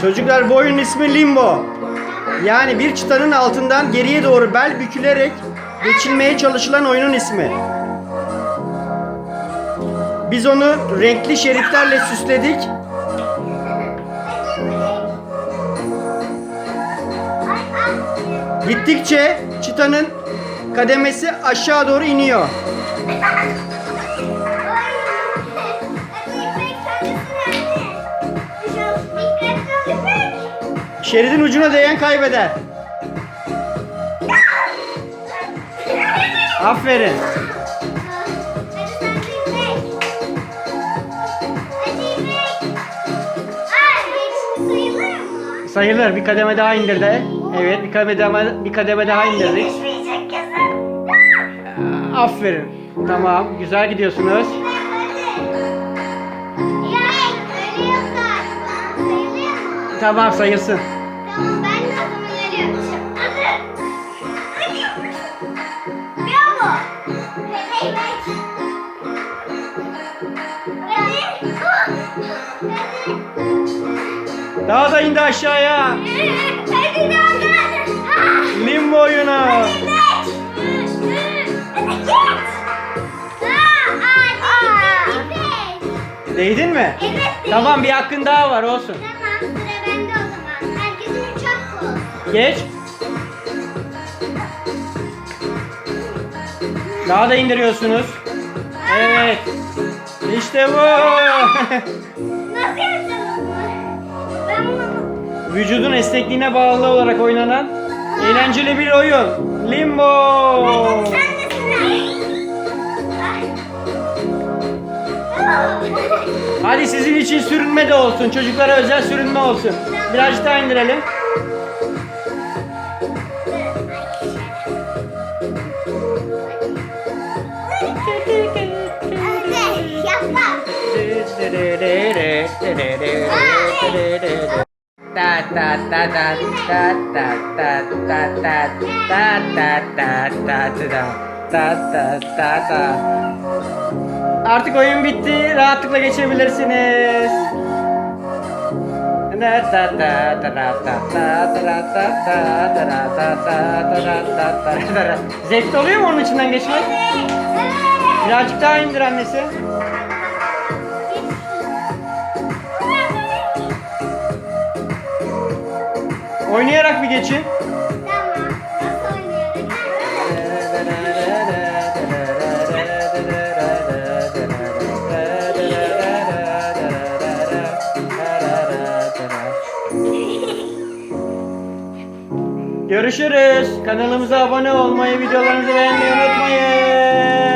Çocuklar bu oyunun ismi Limbo. Yani bir çıtanın altından geriye doğru bel bükülerek geçilmeye çalışılan oyunun ismi. Biz onu renkli şeritlerle süsledik. Gittikçe çıtanın kademesi aşağı doğru iniyor. Şeridin ucuna değen kaybeder. Aferin. Sayılır. Bir kademe daha indirdi. Evet, bir kademe daha, bir kademe daha indirdik. Yetişmeyecek kızım. Aferin. Tamam, güzel gidiyorsunuz. Tamam, sayılsın. Tamam ben de. Bravo. Daha da indi aşağıya. Değdin mi? Evet. Tamam, bir hakkın daha var olsun. Tamam sıra bende o zaman. Herkesin üç hakkı olsun. Geç. Daha da indiriyorsunuz. Evet. İşte bu. Nasıl yapacağız bunu? Ben bunu... Vücudun esnekliğine bağlı olarak oynanan eğlenceli bir oyun. Limbo. Hadi sizin için sürünme de olsun. Çocuklara özel sürünme olsun. Birazcık daha indirelim. Ta ta ta ta ta ta ta ta ta ta ta ta ta ta ta ta ta ta Artık oyun bitti. Rahatlıkla geçebilirsiniz. Zevkli oluyor mu onun içinden geçmek? Birazcık daha indir annesi. Oynayarak bir geçin. Görüşürüz. Kanalımıza abone olmayı, videolarımızı beğenmeyi unutmayın.